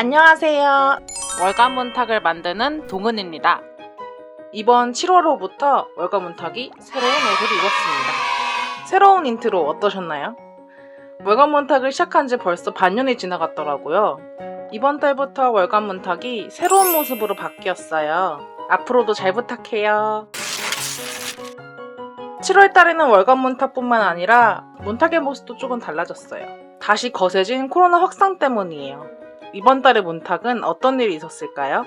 안녕하세요. 월간 문탁을 만드는 동은입니다. 이번 7월호부터 월간 문탁이 새로운 옷을 입었습니다. 새로운 인트로 어떠셨나요? 월간 문탁을 시작한 지 벌써 반년이 지나갔더라고요. 이번 달부터 월간 문탁이 새로운 모습으로 바뀌었어요. 앞으로도 잘 부탁해요. 7월 달에는 월간 문탁뿐만 아니라 문탁의 모습도 조금 달라졌어요. 다시 거세진 코로나 확산 때문이에요. 이번 달의 문탁은 어떤 일이 있었을까요?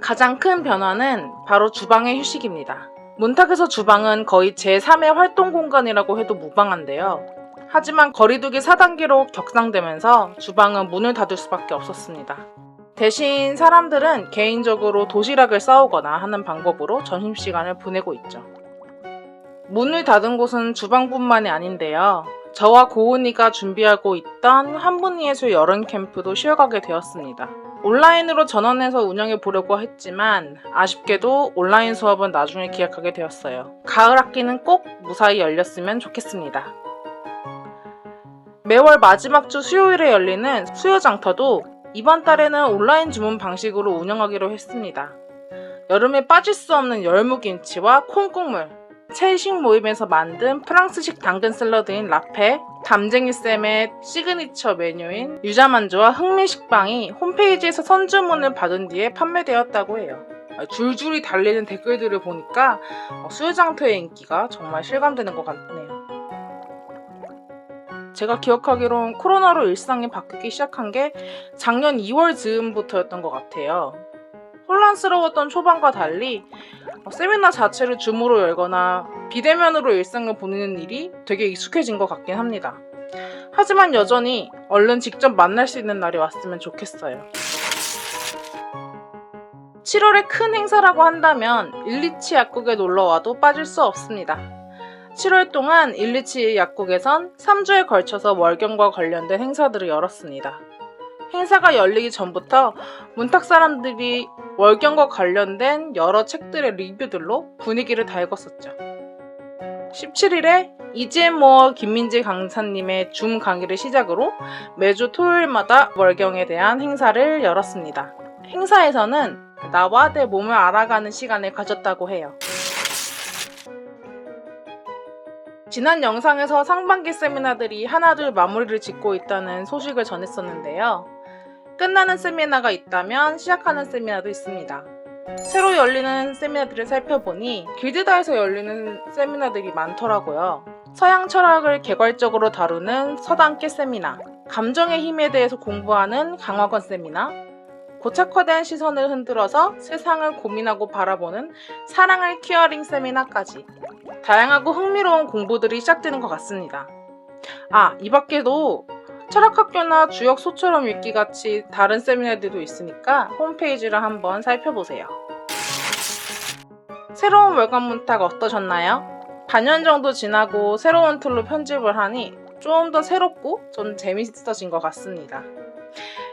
가장 큰 변화는 바로 주방의 휴식입니다. 문탁에서 주방은 거의 제3의 활동 공간이라고 해도 무방한데요. 하지만 거리두기 4단계로 격상되면서 주방은 문을 닫을 수밖에 없었습니다. 대신 사람들은 개인적으로 도시락을 싸오거나 하는 방법으로 점심시간을 보내고 있죠. 문을 닫은 곳은 주방뿐만이 아닌데요. 저와 고은이가 준비하고 있던 한분예술 여름 캠프도 쉬어가게 되었습니다. 온라인으로 전원해서 운영해 보려고 했지만 아쉽게도 온라인 수업은 나중에 기약하게 되었어요. 가을 학기는 꼭 무사히 열렸으면 좋겠습니다. 매월 마지막 주 수요일에 열리는 수요장터도 이번 달에는 온라인 주문 방식으로 운영하기로 했습니다. 여름에 빠질 수 없는 열무김치와 콩국물, 채식 모임에서 만든 프랑스식 당근 샐러드인 라페, 담쟁이쌤의 시그니처 메뉴인 유자만두와 흥미식빵이 홈페이지에서 선주문을 받은 뒤에 판매되었다고 해요. 줄줄이 달리는 댓글들을 보니까 어, 수요장터의 인기가 정말 실감되는 것 같네요. 제가 기억하기론 코로나로 일상이 바뀌기 시작한 게 작년 2월 즈음부터였던 것 같아요. 혼란스러웠던 초반과 달리 어, 세미나 자체를 줌으로 열거나 비대면으로 일상을 보내는 일이 되게 익숙해진 것 같긴 합니다. 하지만 여전히 얼른 직접 만날 수 있는 날이 왔으면 좋겠어요. 7월에 큰 행사라고 한다면 일리치 약국에 놀러와도 빠질 수 없습니다. 7월 동안 일리치 약국에선 3주에 걸쳐서 월경과 관련된 행사들을 열었습니다. 행사가 열리기 전부터 문탁 사람들이 월경과 관련된 여러 책들의 리뷰들로 분위기를 달궜었죠. 17일에 이지앤모어 김민지 강사님의 줌 강의를 시작으로 매주 토요일마다 월경에 대한 행사를 열었습니다. 행사에서는 나와 내 몸을 알아가는 시간을 가졌다고 해요. 지난 영상에서 상반기 세미나들이 하나둘 마무리를 짓고 있다는 소식을 전했었는데요. 끝나는 세미나가 있다면 시작하는 세미나도 있습니다. 새로 열리는 세미나들을 살펴보니 길드다에서 열리는 세미나들이 많더라고요. 서양 철학을 개괄적으로 다루는 서당계 세미나, 감정의 힘에 대해서 공부하는 강화권 세미나, 고착화된 시선을 흔들어서 세상을 고민하고 바라보는 사랑을 큐어링 세미나까지 다양하고 흥미로운 공부들이 시작되는 것 같습니다. 아, 이 밖에도 철학학교나 주역 소처럼 읽기 같이 다른 세미나들도 있으니까 홈페이지를 한번 살펴보세요. 새로운 월간 문탁 어떠셨나요? 반년 정도 지나고 새로운 툴로 편집을 하니 좀 더 새롭고 좀 재밌어진 것 같습니다.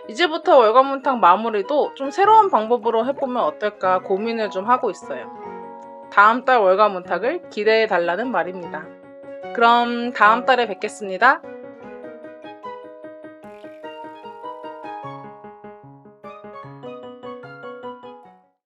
이제부터 월간 문탁 마무리도 좀 새로운 방법으로 해보면 어떨까 고민을 좀 하고 있어요. 다음 달 월간 문탁을 기대해 달라는 말입니다. 그럼 다음 달에 뵙겠습니다.